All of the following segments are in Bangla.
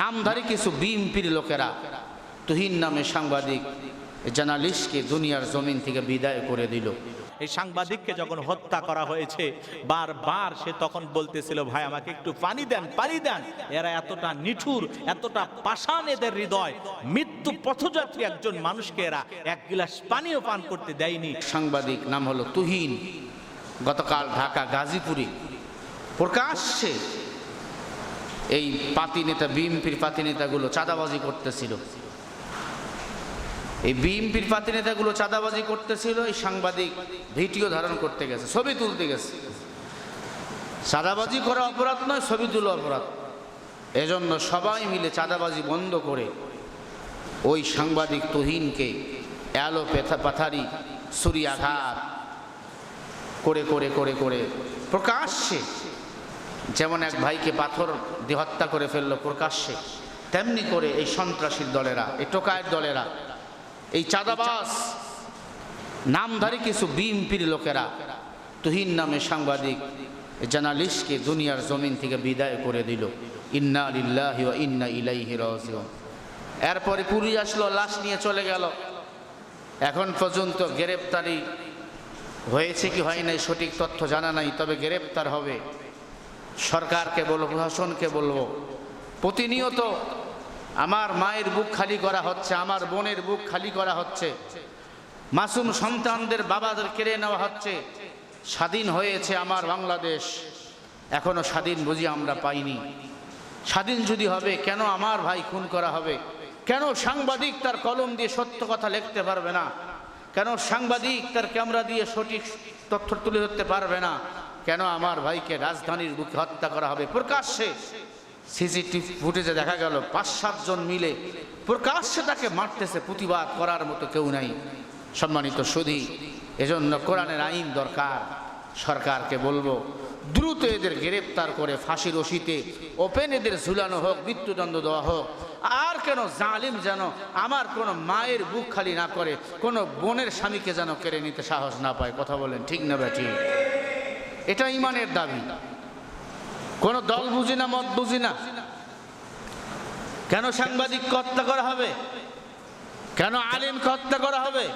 নামধারী কিছু বিএমপির লোকেরা তুহিন নামে সাংবাদিক জার্নালিস্টকে দুনিয়ার জমিন থেকে বিদায় করে দিল। এই সাংবাদিককে যখন হত্যা করা হয়েছে বারবার সে তখন বলতেছিল ভাই আমাকে একটু পানি দেন পানি দেন। এরা এতটা নিঠুর এতটা পাষাণ এদের হৃদয়। মৃত্যু পথযাত্রী একজন মানুষকে এরা এক গিলাস পানিও পান করতে দেয়নি। সাংবাদিক নাম হলো তুহিন গতকাল ঢাকা গাজীপুরে প্রকাশ্যে এই পাতি নেতা বিএমপির পাতি নেতাগুলো চাঁদাবাজি করতেছিল। এই বিএমপির পাতি নেতাগুলো চাঁদাবাজি করতেছিল, এই সাংবাদিক ভিডিও ধারণ করতে গেছে, ছবি তুলতে গেছে। চাঁদাবাজি করা অপরাধ নয়, ছবি তোলা অপরাধ। এজন্য সবাই মিলে চাঁদাবাজি বন্ধ করে ওই সাংবাদিক তুহিনকে অ্যালো পেথা পাথারি সুরিয়াঘাত করে করে করে করে প্রকাশ্যে যেমন এক ভাইকে পাথর দিয়ে হত্যা করে ফেলল প্রকাশ্যে, তেমনি করে এই সন্ত্রাসীর দলেরা, এই টোকায়ের দলেরা, এই চাঁদাবাস নামধারী কিছু বিএমপির লোকেরা, তুহিন নামে সাংবাদিক জার্নালিস্টকে দুনিয়ার জমিন থেকে বিদায় করে দিল। ইন্না লিল্লাহি ওয়া ইন্না ইলাইহি রাজিউন। এরপরে পুলিশ আসলো, লাশ নিয়ে চলে গেল। এখন পর্যন্ত গ্রেপ্তারি হয়েছে কি হয় নাই সঠিক তথ্য জানা নাই, তবে গ্রেপ্তার হবে। সরকারকে বলব, প্রশাসনকে বলব। প্রতিনিয়ত আমার মায়ের বুক খালি করা হচ্ছে, আমার বোনের বুক খালি করা হচ্ছে। মাসুম সন্তানদের বাবাদের কেড়ে নেওয়া হচ্ছে। স্বাধীন হয়েছে আমার বাংলাদেশ। এখনও স্বাধীন বুঝি আমরা পাইনি। স্বাধীন যদি হবে, কেন আমার ভাই খুন করা হবে? কেন সাংবাদিক তার কলম দিয়ে সত্য কথা লিখতে পারবে না? কেন সাংবাদিক তার ক্যামেরা দিয়ে সঠিক তথ্য তুলে ধরতে পারবে না? কেন আমার ভাইকে রাজধানীর বুকে হত্যা করা হবে? প্রকাশ্যে সিসিটিভি ফুটেজে দেখা গেল পাঁচ সাতজন মিলে প্রকাশ্যে তাকে মারতেছে, প্রতিবাদ করার মতো কেউ নাই। সম্মানিত সুধী, এজন্য কোরআনের আইন দরকার। সরকারকে বলব, দ্রুত এদের গ্রেপ্তার করে ফাঁসির রশিতে ওপেন এদের ঝুলানো হোক, মৃত্যুদণ্ড দেওয়া হোক। আর কেন জালিম যেন আমার কোনো মায়ের বুক খালি না করে, কোনো বোনের স্বামীকে যেন কেড়ে নিতে সাহস না পায়? কথা বলেন, ঠিক না ব্যাটি এটা ইমানের দাবি। কোনো দল বুঝি না, মত বুঝি না। কেন সাংবাদিক হত্যা করা হবে? কেন আলিমকে হত্যা করা হবে?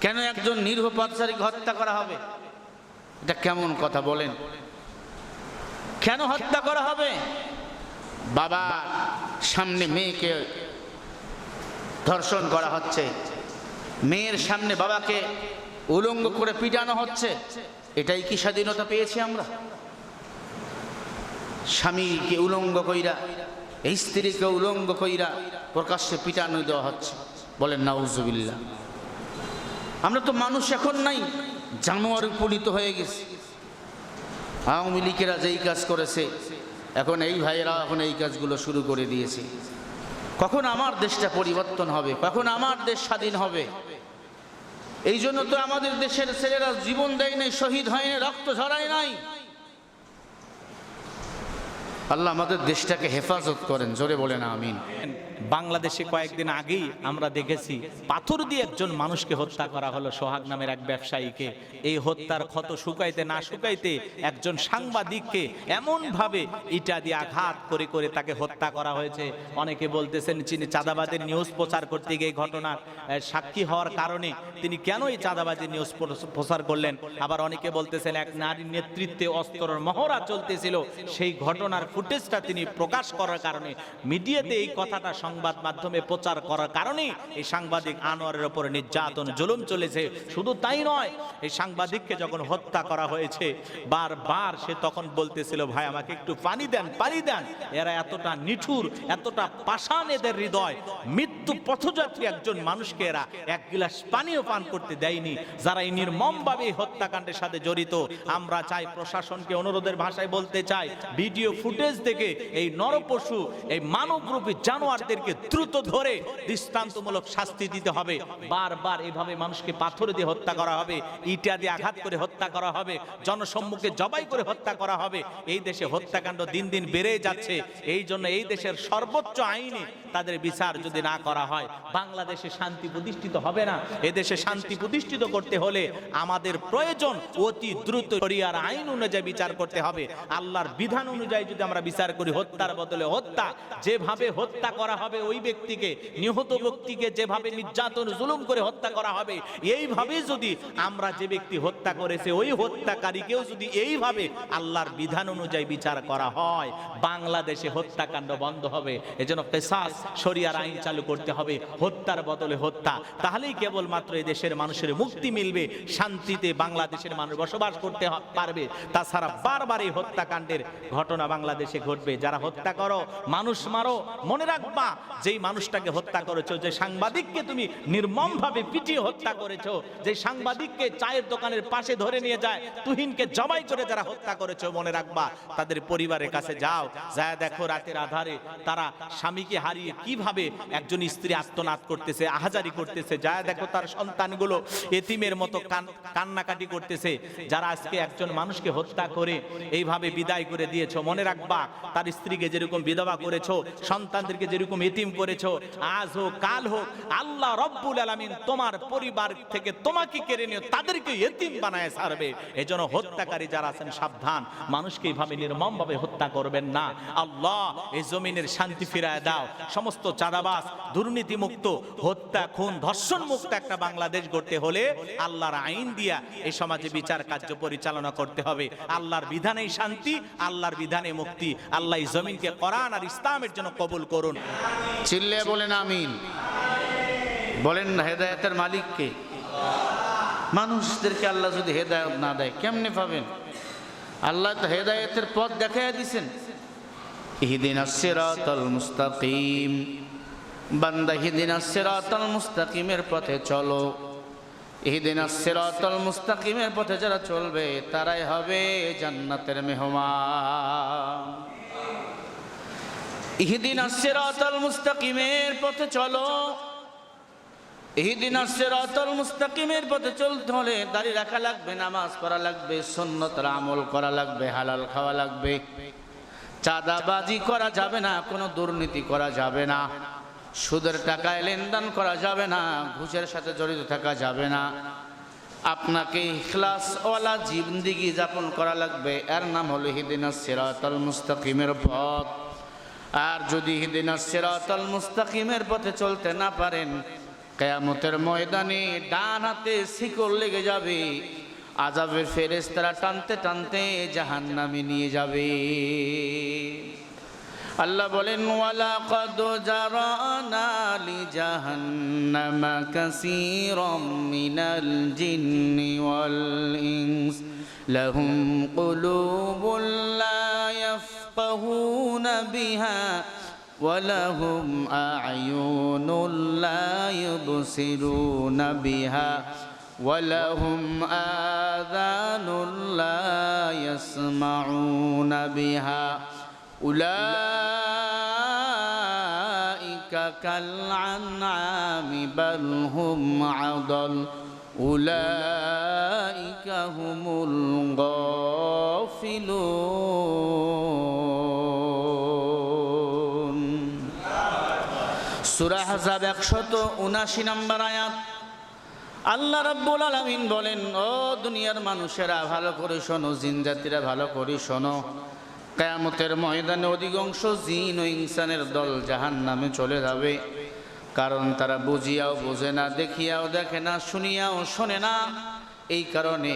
কেন একজন নির্ভ পথচারীকে হত্যা করা হবে? এটা কেমন কথা বলেন? কেন হত্যা করা হবে? বাবা, সামনে মেয়েকে ধর্ষণ করা হচ্ছে। মেয়ের সামনে বাবাকে উলঙ্গ করে পিটানো হচ্ছে। এটাই কি স্বাধীনতা পেয়েছি আমরা? স্বামীকে উলঙ্গ কইরা, এই স্ত্রীকে উলঙ্গ কইরা প্রকাশ্যে পিটানো দেওয়া হচ্ছে। বলেন নাউজুবিল্লা আমরা তো মানুষ এখন নাই, জানোয়ার উপনীত হয়ে গেছে। আওয়ামী লীগেরা যেই কাজ করেছে, এখন এই ভাইয়েরা এখন এই কাজগুলো শুরু করে দিয়েছে। কখন আমার দেশটা পরিবর্তন হবে, কখন আমার দেশ স্বাধীন হবে? এই জন্য তো আমাদের দেশের ছেলেরা জীবন দেয় নাই, শহীদ হয় নাই, রক্ত ঝরায় নাই। আল্লাহ আমাদের দেশটাকে হেফাজত করেন, জোরে বলেন আমিন। বাংলাদেশে কয়েকদিন আগেই আমরা দেখেছি, পাথর দিয়ে একজন মানুষকে হত্যা করা হলো সোহাগ নামের এক ব্যবসায়ীকে। এই হত্যার ক্ষত শুকাইতে না শুকাইতে একজন সাংবাদিককে এমন ভাবে ইটা দিয়ে আঘাত করে করে তাকে হত্যা করা হয়েছে। অনেকে বলতেছেন চিনি চাঁদাবাদের নিউজ প্রচার করতে গিয়ে ঘটনার সাক্ষী হওয়ার কারণে তিনি কেন এই চাঁদাবাদের নিউজ প্র- প্রচার করলেন? আবার অনেকে বলতেছেন, এক নারীর নেতৃত্বে অস্ত্রের মহড়া চলতেছিল, সেই ঘটনার ফুটেজটা তিনি প্রকাশ করার কারণে, মিডিয়াতে এই কথাটা সংবাদ মাধ্যমে প্রচার করার কারণে এই সাংবাদিক আনোয়ারের ওপরে নির্যাতন, জুলুম চলেছে। শুধু তাই নয়, এই সাংবাদিককে যখন হত্যা করা হয়েছে, বারবার সে তখন বলতেছিল, ভাই, আমাকে একটু পানি দেন পানি দেন। এরা এতটা নিঠুর, এতটা পাষাণ এদের হৃদয়। মৃত্যু পথযাত্রী একজন মানুষকে এরা এক গিলাস পানিও পান করতে দেয়নি। যারা এই নির্মমভাবে হত্যাকাণ্ডের সাথে জড়িত, আমরা চাই প্রশাসনকে অনুরোধের ভাষায় বলতে চাই, ভিডিও ফুটেজ থেকে এই নরপশু, এই মানবরূপী জানোয়ারদেরকে দ্রুত ধরে দৃষ্টান্তমূলক শাস্তি দিতে হবে। বারবার এভাবে মানুষকে পাথর দিয়ে হত্যা করা হবে, ইটা দিয়ে আঘাত করে হত্যা করা হবে, জনসম্মুখে জবাই করে হত্যা করা হবে। এই দেশে হত্যাকাণ্ড দিন দিন বেড়ে যাচ্ছে। এই জন্য এই দেশের সর্বোচ্চ আইনে তাদের বিচার যদি না করা হয়, বাংলাদেশে শান্তি প্রতিষ্ঠিত হবে না। এদেশে শান্তি প্রতিষ্ঠিত করতে হলে আমাদের প্রয়োজন অতি দ্রুত আইন অনুযায়ী বিচার করতে হবে। আল্লাহর বিধান অনুযায়ী যদি আমরা আমরা বিচার করি, হত্যার বদলে হত্যা। যেভাবে হত্যা করা হবে ওই ব্যক্তিকে, নিহত ব্যক্তিকে যেভাবে নির্যাতন, জুলুম করে হত্যা করা হবে, এইভাবে যদি আমরা যে ব্যক্তি হত্যা করেছে, ওই হত্যাকারীকেও যদি এইভাবে আল্লাহর বিধান অনুযায়ী বিচার করা হয়, বাংলাদেশে হত্যাকাণ্ড বন্ধ হবে। এজন্য পেশাস, শরিয়ার আইন চালু করতে হবে, হত্যার বদলে হত্যা। তাহলেই কেবলমাত্র এই দেশের মানুষের মুক্তি মিলবে, শান্তিতে বাংলাদেশের মানুষ বসবাস করতে পারবে। তাছাড়া বারবার এই হত্যাকাণ্ডের ঘটনা বাংলাদেশে ঘটবে, যারা হত্যা করো, মানুষ মারো, মনে রাখবা, যেই মানুষটাকে হত্যা করেছ, যে সাংবাদিককে তুমি নির্মমভাবে পিটিয়ে হত্যা করেছ, যে সাংবাদিককে চায়ের দোকানের পাশে ধরে নিয়ে যায়, তুহিনকে জবাই করে যারা হত্যা করেছ, মনে রাখবা, তাদের পরিবারের কাছে যাও, যায় দেখো রাতের আধারে তারা স্বামীকে হারিয়ে কীভাবে একজন স্ত্রী আত্মনাদ করতেছে, আহাজারি করতেছে, যায় দেখো তার সন্তানগুলো এতিমের মতো কান- কান্নাকাটি করতেছে, যারা আজকে একজন মানুষকে হত্যা করে, এইভাবে বিদায় করে দিয়েছ, মনে রাখবা তার স্ত্রীকে যেরকম বিধবা করেছ, সন্তানদেরকে যেরকম এতিম করেছ, আজ হোক, কাল হোক, আল্লাহ রব্বুল আলামিন তোমার পরিবার থেকে তোমাকে কেড়ে নিয়ে তাদেরকে এতিম বানায় ছাড়বে। এজন্য হত্যাকারী যারা আছেন, সাবধান। মানুষকে এইভাবে নির্মমভাবে হত্যা করবেন না। আল্লাহ এই জমিনের শান্তি ফিরায় দাও। সমস্ত চাঁদাবাস দুর্নীতি মুক্ত হত্যা খুন ধর্ষণ মুক্ত একটা বাংলাদেশ গড়তে হলে আল্লাহর আইন দিয়া এই সমাজে বিচার কার্য পরিচালনা করতে হবে। আল্লাহর বিধানেই শান্তি, আল্লাহর বিধানে মুক্তি। আল্লাহ এই জমিনকে কোরআন আর ইসলামের জন্য কবুল করুন। চিল্লে বলেন আমিন। বলেন হেদায়তের মালিককে। মানুষদেরকে আল্লাহ যদি হেদায়ত না দেয়, কেমনে পাবেন? আল্লাহ তো হেদায়তের পথ দেখাইয়া দিছেন। ইহদিন সিরাতাল মুস্তাকিম। বান্দা হিদিন সিরাতাল মুস্তাকিমের পথে চলো। ইহদিন সিরাতাল মুস্তাকিমের পথে যারা চলবে, তারাই হবে জান্নাতের মেহমান। ইহদিন সিরাতাল মুস্তাকিমের পথে চলো। ইহদিন সিরাতাল মুস্তাকিমের পথে চলতে হলে দাড়ি রাখা লাগবে, নামাজ পড়া লাগবে, সুন্নতের আমল করা লাগবে, হালাল খাওয়া লাগবে। চাঁদাবাজি করা যাবে না, কোনো দুর্নীতি করা যাবে না। সুদের টাকায় লেনদেন করা যাবে না, ঘুষের সাথে জড়িত থাকা যাবে না। আপনাকে ইখলাসওয়ালা জিন্দিগি যাপন করা লাগবে। এর নাম হলো হিদিনা সিরাতাল মুস্তাকিমের পথ। আর যদি হিদিনা সিরাতাল মুস্তাকিমের পথে চলতে না পারেন, কেয়ামতের ময়দানে ডান হাতে শিকল লেগে যাবে। আজাবের ফেরেস্তারা টানতে টানতে জাহান্নামে নিয়ে যাবে। আল্লাহ বলেন ওয়ালা কদ জারানা লি জাহান্নামা কাসীরাম মিনাল জিন্নি ওয়াল ইনস লাহুম কুলুবুন লা ইয়াফকাহুনা বিহা ولهم أعين لا يبصرون بها ولهم آذان لا يسمعون بها أولئك كالعنعام بل هم عضل أولئك هم الغافلون সুরা হাজাব একশত উনাশি নম্বর আয়াত আল্লাহ রাব্বুল আলামিন বলেন ও দুনিয়ার মানুষেরা ভালো করে শোনো জিন জাতিরা ভালো করে শোনো কেয়ামতের ময়দানে অধিকাংশ জিন ও ইনসানের দল জাহান নামে চলে যাবে। কারণ তারা বুঝিয়াও বোঝে না, দেখিয়াও দেখে না, শুনিয়াও শোনে না। এই কারণে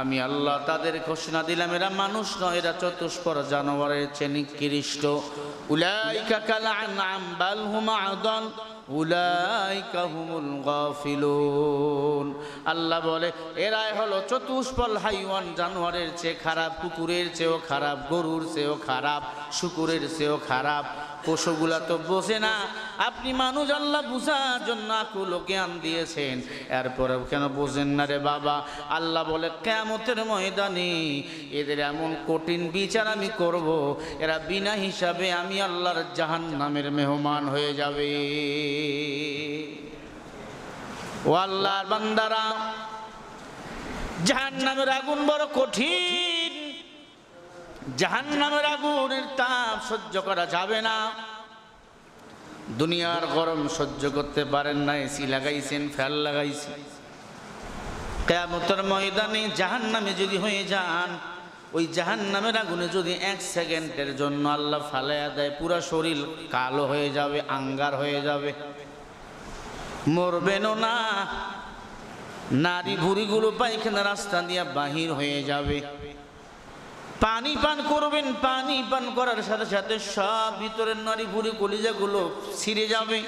আমি আল্লাহ তাদের ঘোষণা দিলাম, এরা মানুষ নয়, এরা চতুষ্পর জানোয়ারের চেয়ে নিকৃষ্ট। উলাইকা কাল আনআম, বাল হুম আদল। আল্লাহ বলে এরাই হলো চতুষ্পল হাইওয়ান, জানোয়ারের চেয়ে খারাপ, কুকুরের চেয়েও খারাপ, গরুর চেয়েও খারাপ, শুকুরের চেয়েও খারাপ। পশুগুলা তো বোঝে না। আপনি মানুষ আল্লাহ বুঝার জন্য আকুল জ্ঞান দিয়েছেন। এরপরে কেন বোঝেন না রে বাবা? আল্লাহ বলে কেমতের ময়দানে এদের এমন কঠিন বিচার আমি করব। এরা বিনা হিসাবে আমি আল্লাহর জাহান নামের মেহমান হয়ে যাবে। ও আল্লাহর বান্দারা জাহান নামের আগুন বড় কঠিন। জাহান নামের আগুনের তাপ সহ্য করা যাবে না। দুনিয়ার গরম সহ্য করতে পারেন না, এসি লাগাইছেন, ফ্যান লাগাইছেন। কেয়ামতের ময়দানে জাহান নামে যদি হয়ে যান, ওই জাহান নামের আগুনে যদি এক সেকেন্ডের জন্য আল্লাহ ফালাইয়া দেয়, পুরো শরীর কালো হয়ে যাবে, আঙ্গার হয়ে যাবে। মরবেনও না। নারী ভুড়িগুলো পায়খানা রাস্তা দিয়ে বাহির হয়ে যাবে। পানি পান করবেন, পানি পান করার সাথে সাথে সব ভিতরের নারী ভুড়ি কলিজাগুলো ছিঁড়ে যাবে।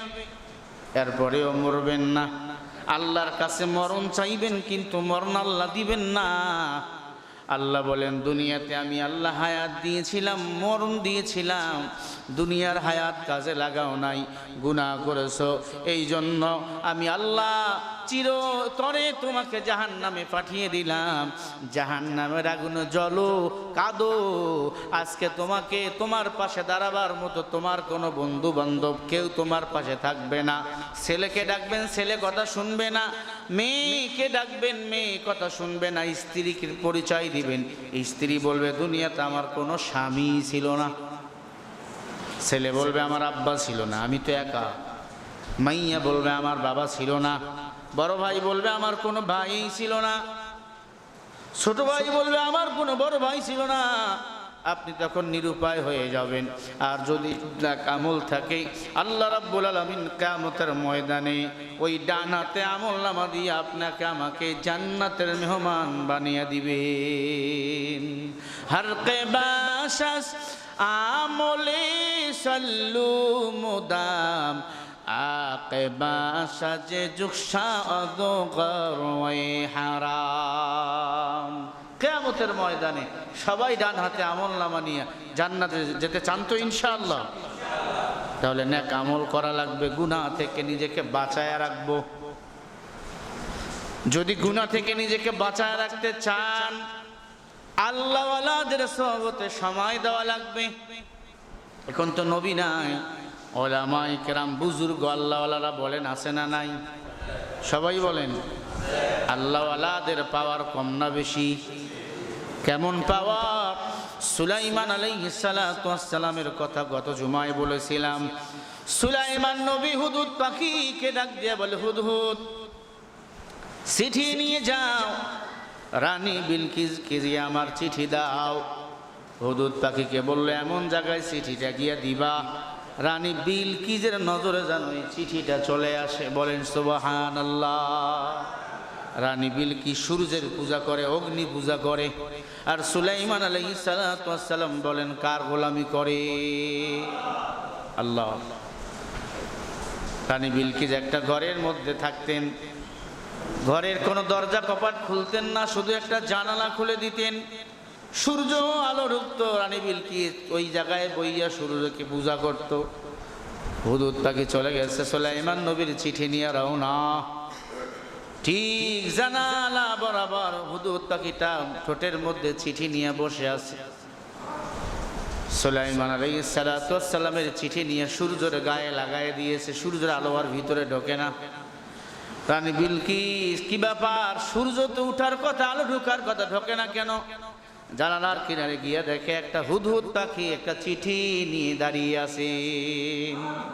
এরপরেও মরবেন না। আল্লাহর কাছে মরণ চাইবেন, কিন্তু মরণ আল্লাহ দিবেন না। আল্লাহ বলেন, দুনিয়াতে আমি আল্লাহ হায়াত দিয়েছিলাম, মরণ দিয়েছিলাম। দুনিয়ার হায়াত কাজে লাগাও নাই, গুনাহ করেছ। এই জন্য আমি আল্লাহ চিরতরে তোমাকে জাহান নামে পাঠিয়ে দিলাম। জাহান নামের আগুনে জলো কাদো। আজকে তোমাকে তোমার পাশে দাঁড়াবার মতো তোমার কোনো বন্ধু বান্ধব কেউ তোমার পাশে থাকবে না। ছেলেকে ডাকবেন, ছেলে কথা শুনবে না। মেয়েকে ডাকবেন, মেয়ে কথা শুনবে না, স্ত্রীকে পরিচয় দিবেন। স্ত্রী বলবে, দুনিয়াতে আমার কোনো স্বামী ছিল না। ছেলে বলবে, আমার আব্বা ছিল না, আমি তো একা। মাইয়া বলবে, আমার বাবা ছিল না। বড় ভাই বলবে, আমার কোনো ভাই ছিল না। ছোট ভাই বলবে, আমার কোনো বড় ভাই ছিল না। আপনি তখন নিরুপায় হয়ে যাবেন। আর যদি আমল থাকে, আল্লাহ রাব্বুল আলামিন কিয়ামতের ময়দানে ওই ডানাতে আমল নামা দিয়ে আপনাকে আমাকে জান্নাতের মেহমান বানিয়ে দিবেন। হর কে বাসাস, আমলে সল্লু মুদাম আকেবা সাজে জুকসা অদগর হারাম। কেয়ামতের ময়দানে সবাই ডান হাতে আমল নামা নিয়ে জান্নাতে যেতে চান তো ইনশাআল্লাহ। তাহলে নেক আমল করা লাগবে, গুনাহ থেকে নিজেকে বাঁচায় রাখব। যদি গুনাহ থেকে নিজেকে বাঁচায় রাখতে চান আল্লাহওয়ালাদের সহবতে সময় দেওয়া লাগবে। এখন তো নবী নাই ওলামাই কেরাম বুজুর্গ আল্লাহওয়ালারা বলেন, আছে না নাই? সবাই বলেন আল্লাহওয়ালাদের পাওয়ার কম না বেশি? কেমন পাওয়ার সুলাইমান আলাইসালামের কথা গত জুমায় বলেছিলাম। সুলাইমান নবী হুদুদ পাখিকে ডাক দিয়ে বলে হুদহুদ চিঠি নিয়ে যাও। রানী বিলকিস কেজিয়ে আমার চিঠি দাও। হুদুদ পাখিকে বলল, এমন জায়গায় চিঠিটা গিয়ে দিবা, রানী বিলকিজের নজরে জানো এই চিঠিটা চলে আসে। বলেন সুবাহান আল্লাহ রানী বিলকি সূর্যের পূজা করে, অগ্নি পূজা করে? আর সুলাইমান আলাই সালাম বলেন, কার গোলামি করে? আল্লাহ। রানী বিলকিজ একটা ঘরের মধ্যে থাকতেন, ঘরের কোনো দরজা কপাট খুলতেন না, শুধু একটা জানালা খুলে দিতেন। সূর্য আলো ঢুকত রানী বিলকি ওই জায়গায় বইয়া সূর্যকে পূজা করত? হুদুদ তাকে চলে গেছে, সোলাইমান নবীর চিঠি নিয়ে রওনা। ঠিক জানালা বরাবর হুদুদ পাখিটা ঠোঁটের মধ্যে চিঠি নিয়ে বসে আছে। সোলাইমান আলাইহিস সালাতু ওয়াস সালামের চিঠি নিয়ে সূর্যের গায়ে লাগায় দিয়েছে, সূর্যের আলো আর ভিতরে ঢোকে না। রানী বিলকিস, কি ব্যাপার? সূর্য তো উঠার কথা, আলো ঢুকার কথা ঢোকে না কেন? জানালার কিনারে গিয়ে দেখে একটা হুদহুদ পাখি, একটা চিঠি নিয়ে দাঁড়িয়ে আছে।